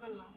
சொல்லலாம்.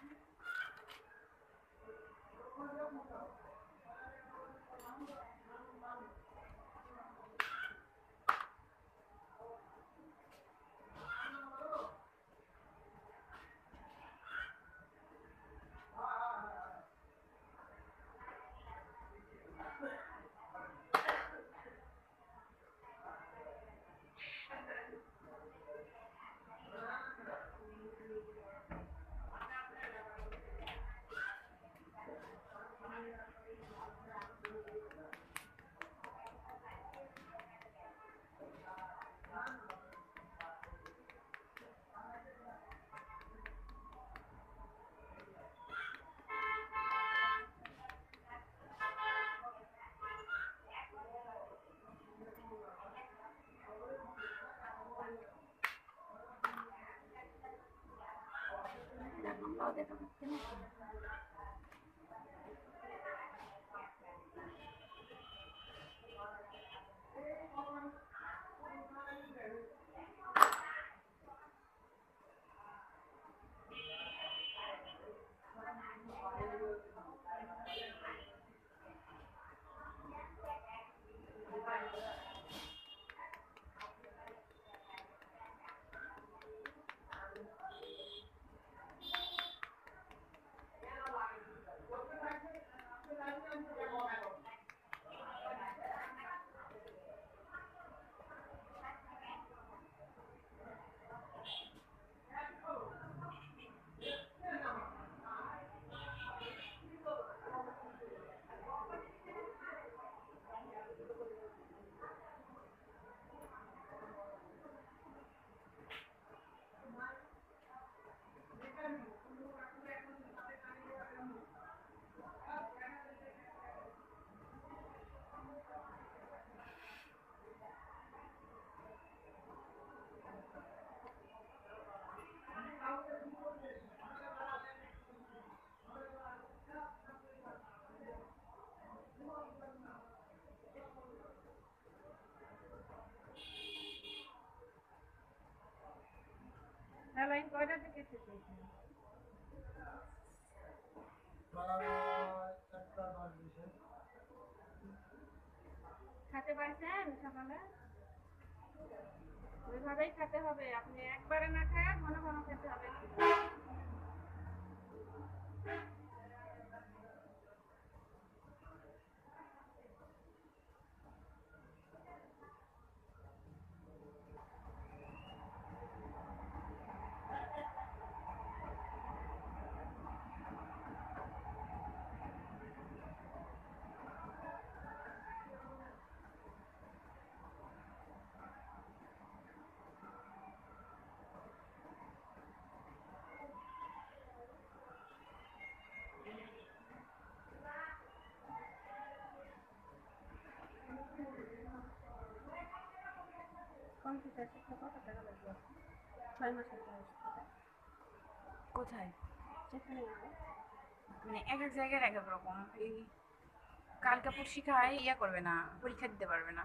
别动别弄 না লাইন কয়টা থেকে হয়েছে খেতে পারছেন সকালে? ওইভাবেই খেতে হবে। আপনি একবারে না খায় ঘন ঘন খেতে হবে। কোথায়? মানে এক এক জায়গায় এক এক রকম। এই করবে না, পরীক্ষা দিতে পারবে না।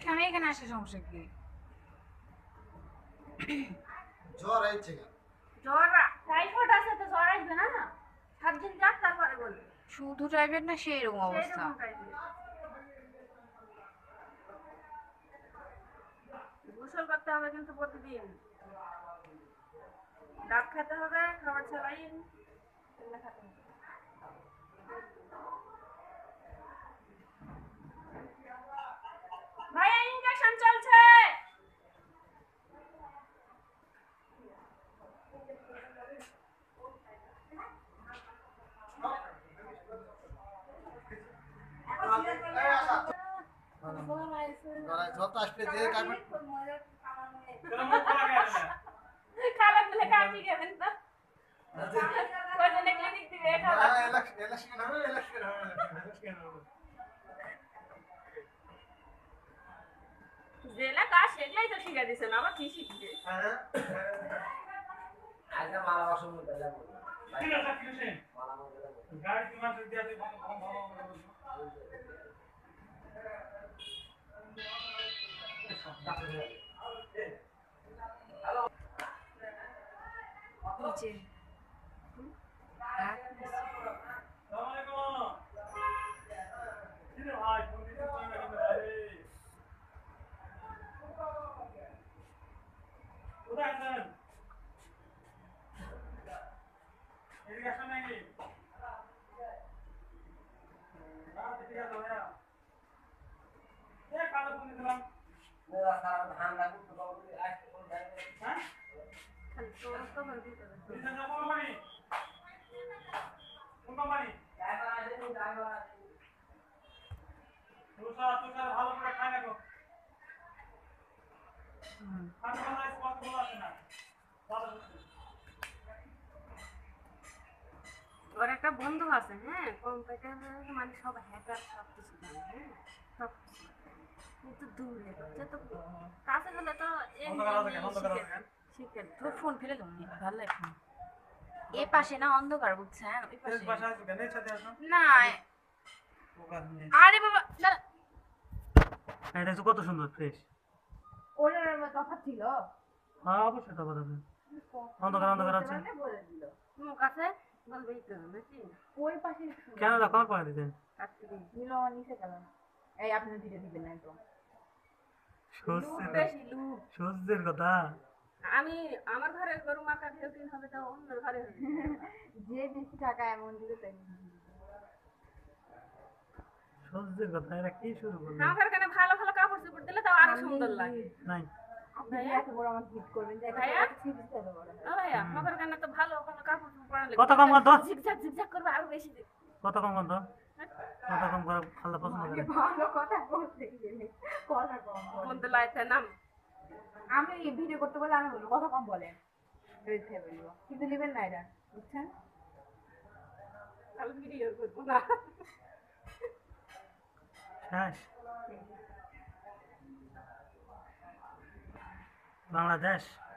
কেন এখানে আসে সমস্যা কি? জ্বর আইছে কেন জ্বর টাইফয়েড আছে তো জ্বর আসবে না? সাত দিন যাক তারপরে বলবে। শুধু টাইপের না সেই রকম অবস্থা। সেইরকম গোসল করতে হবে কিন্তু প্রতিদিন। ডাব খেতে হবে খাবার এগুলো খেতে হবে। যত আসবে যে কাপড় খাবার দিলে কাটি গেলেন না জেলা কাজ সেগুলাই তো শিখে দিছে না কি শিখবে আজকে মালা মধ্যে মালা মেলা সারা ধান রাখুন তো বাবু আসতে কোন ধান খালি তোর তো বলতে হবে ড্রাইভার আছে নি ড্রাইভার আছে হুম। ওর একটা বন্ধু আছে হ্যাঁ? কম্পিউটার মানে সব হ্যাকার সব কিছু জানে হ্যাঁ? সব কিছু কিন্তু দূরে তো কাছে গেলে তো শিখে- তোর ফোন ফেলে দাও ভালো লাগে এ পাশে না অন্ধকার বুঝছেন? ওই পাশে। না আরে বাবা না এটা হচ্ছে কত সুন্দর ফ্রেশ ওটার তফাৎ ছিল। হ্যাঁ অবশ্যই তো কথা অন্ধকার অন্ধকার আছে। মুখ আছে বলবেই তো নাকি? ওই পাশে কেন দেখো আমার পরে দিতে। নীল নিচে গেল। এই আপনি দিতে দিবেন না একদম। সহ্যের কথা? আমি আমার ঘরে গরু মাকা ঢেউটিন হবে তো অন্য ঘরে যে বেশি টাকা এমন দিলে তাই সহ্যের কথা এরা কি শুরু করবে? আমার ঘরে ভালো ভালো কাপড় চোপড় দিলে তাও আরও সুন্দর লাগে। নাই। ভালো ভালো কত কম কত? ঝিকঝাক ঝিকঝাক করবে আরও বেশি। দিবে। কত কম কত? কত কম করে খাল্লা পছন্দ করে? ভালো কথা বলতে কথা কম কোন তো লাইতে নাম। আমি ভিডিও করতে বলে আমি বলব কথা কম বলেন বলব। কিন্তু নেবেন না এটা বুঝছেন? তাহলে ভিডিও করব না। nacionais, Bangladesh?